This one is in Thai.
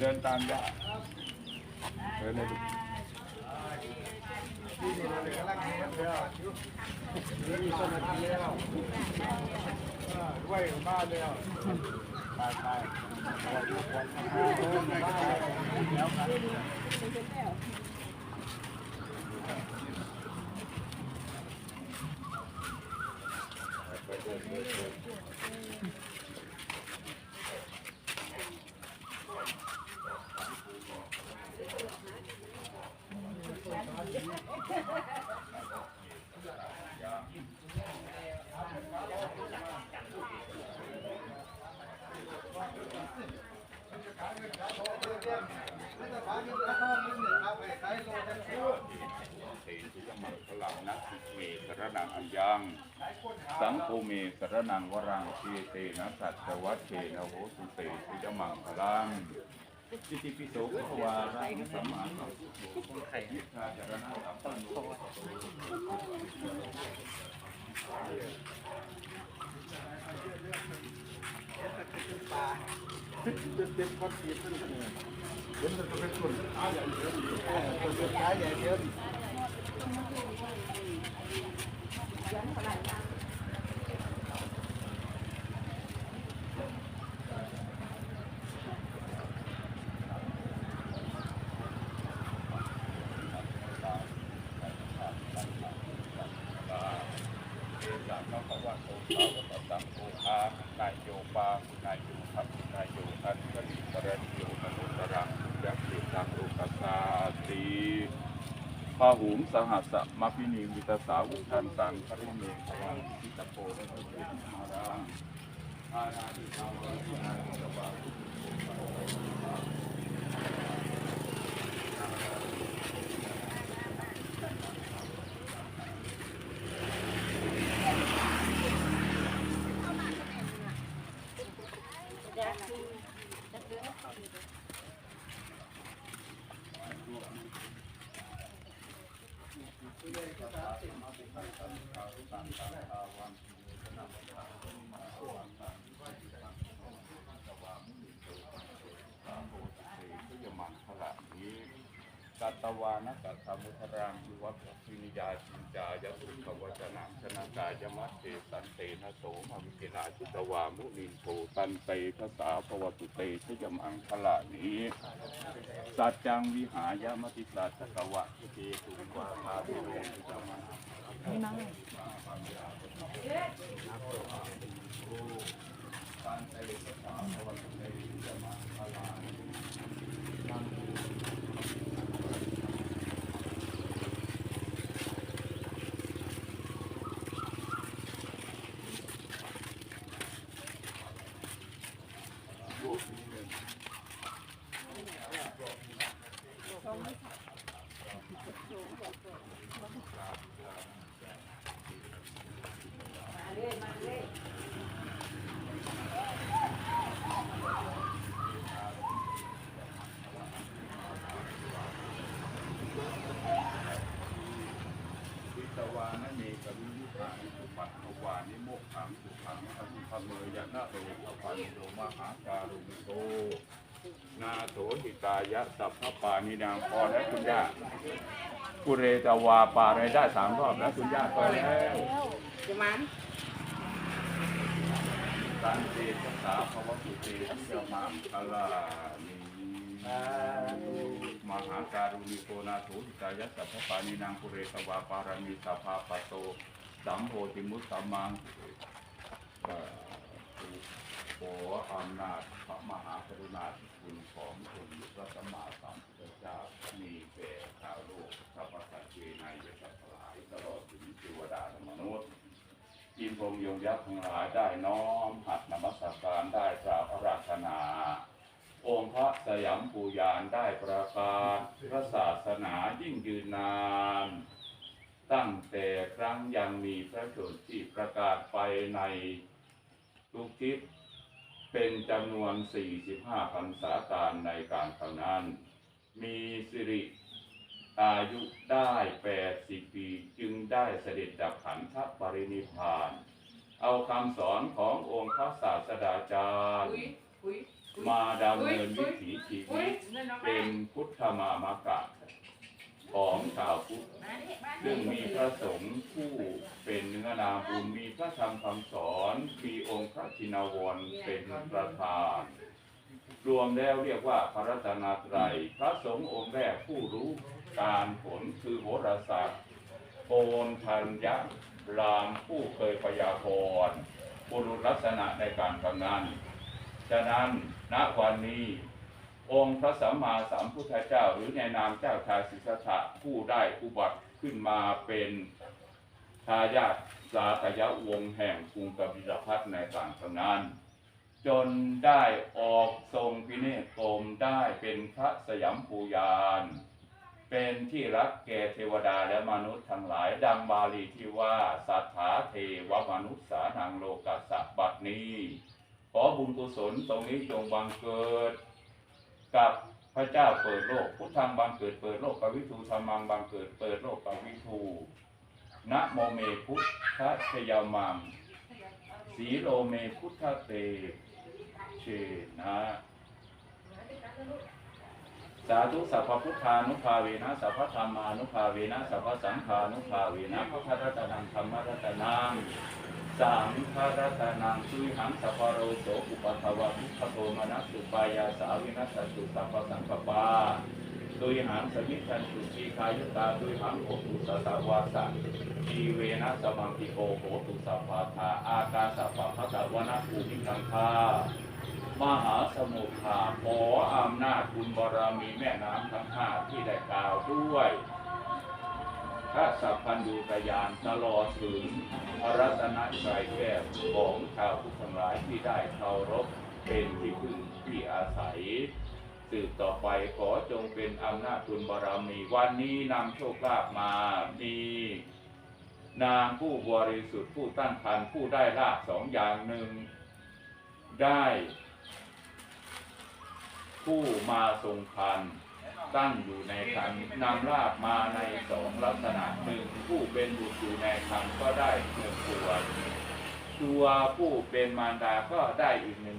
เดินตามยาเดินเลยลูกด้วยบ้านเลยอะไปไปเตชิยมังคลังนักสิเมสร นังอัญญัง สังโฆเมสรนังวรังเทเตนะสัจวัตเทนะโหสุเตชิยมังคลังอิติปิโสภควารังสัมมาสัมพุทโธไข่ชาจรณะสัมปันโนเอสามะภวะโตสาวกสังโฆอานายโยปานายโยทัพนายโยอันกริกรณิโยมนุตรังยักษิตังโลกัสสาติพาหุมสหัสมาพินีวิตสาวุทันตังคริเมฆวังทิตโพระพุทธมารังอาณาดิตาวะนาสวาานะกัตตมุทรังวิวัตพินิยาจินจายสุขวจนังชนะกายมัตเตสันเตนะโสมวิกนาจิตวามุนินโทตันเตภาษาภวตุเตชยมังคละนี้สัจจังวิหายามติสัจกวะทิเตุวาภาเทโรติจามังตันเตภาษาภวตุเตชยมังคละนี้ สองไม่สตวานะเมกวิยุหานิสุปัตถวานิโมกขังสุขังอภิธรรมเม ยะนะโรภปันโดมหาการุณิโกนาโสหิตายะสัพพปานินางพอแล้วคุณย่ากุเรตวาปาอะไรได้สามรอบแล้วคุณย่าพอแล้วจะมันสันติภาษาภวตุเตสมังคลานิมหาการุณิโกนาโสหิตายะสัพพปานินางกุเรตวาปารามิสัพพปโตสัมโพธิมุตตมัง ขออำนาจพระมหากรุณาธิคุณของคุณพระสัมมาสัมพุทธเจ้ามีแก่ชาวโลกข้าพเจ้าเวไนยสัตว์ทั้งหลายตลอดถึงเทวดาและมนุษย์อินพรมยงยักษ์ทั้งหลายได้น้อมหัดนมัสการได้กราบอาราธนา องค์พระสยามปูยานได้ประกาศพระศาสนายิ่งยืนนานตั้งแต่ครั้งยังมีพระชนที่ประกาศไปในทุกทิศ เป็นจำนวน 45พรรษาการในการครั้งนั้น มีสิริอายุได้ 80 ปี จึงได้เสด็จดับขันธปรินิพพาน เอาคำสอนขององค์พระศาสดาจารย์คุยคุยมาดำเนินวิถีชีวิตเป็นพุทธมามากะ ของชาวพุทธซึ่งมีพระสงฆ์ผู้เป็นเนื้อนาบุญมีพระธรรมคำสอนมีองค์พระชินวรเป็นประธาน รวมแล้วเรียกว่าพระรัตนตรัยพระสงฆ์องค์แรกผู้รู้การผลคือโหราศาสตร์โกนทัญญรามผู้เคยพยากรณ์บุรุษลักษณะในการทำงาน ฉะนั้นณวันนี้ องค์พระสัมมาสัมพุทธเจ้า หรือในนามเจ้าชายสิทธัตถะผู้ได้อุบัติขึ้นมาเป็นทายาทสาธยะวงแห่งกรุงกบิลพัทในต่างทานั้นจนได้ออกทรงพิเนศกรมได้เป็นพระสยามภูยานเป็นที่รักแก่เทวดาและมนุษย์ทั้งหลายดังบาลีที่ว่าสัทธาเทวมนุษย์สานังโลกัสสะบัดนี้ ขอบุญกุศลตรงนี้จงบังเกิด กับพระเจ้าเปิดโลก พุทธังบังเกิดเปิดโลกปวิทูธรรมังบังเกิดเปิดโลกปวิทูนะโมเมพุทธชยามังสีโลเมพุทธเตเชนะสาธุสัพพพุทธานุภาเวนะสัพพธรรมานุภาเวนะสัพพสังฆานุภาเวนะพระพัรัตนังธรรมรัตนัง สังฆรัตนังสุยหังสัพโรโสอุปัฏวะทุขโทมนัสสุปายาสาวินัสสุสัพพสังกปาตุยหังสมิทันสุชีคายุตาตุยหังโหตุสสาวาสังชีเวนะสมังติโกโหตุสัพพาทาอากาสัพพะพัตวนาภูมิกังคามหาสมุทาขออำนาจบุญบารมีแม่น้ำทั้งห้าที่ได้กล่าวด้วย พระสัพพันยูตยานตลอดถึงพระรัตนตรัยแก้วของชาวพุทธทั้งหลายที่ได้เคารพเป็นที่พึ่งที่อาศัย สืบต่อไปขอจงเป็นอำนาจบุญบารมีวันนี้นำโชคลาภมามีนางผู้บริสุทธิ์ผู้ตั้งคันผู้ได้ลาภสองอย่างหนึ่งได้ ผู้มาทรงคัน ตั้งอยู่ในคันนำลาบมาในสองลักษณะหนึ่งผู้เป็นบุตรอยู่ในคันก็ได้หนึ่งตัว ตัวผู้เป็นมารดาก็ได้อีกหนึ่ง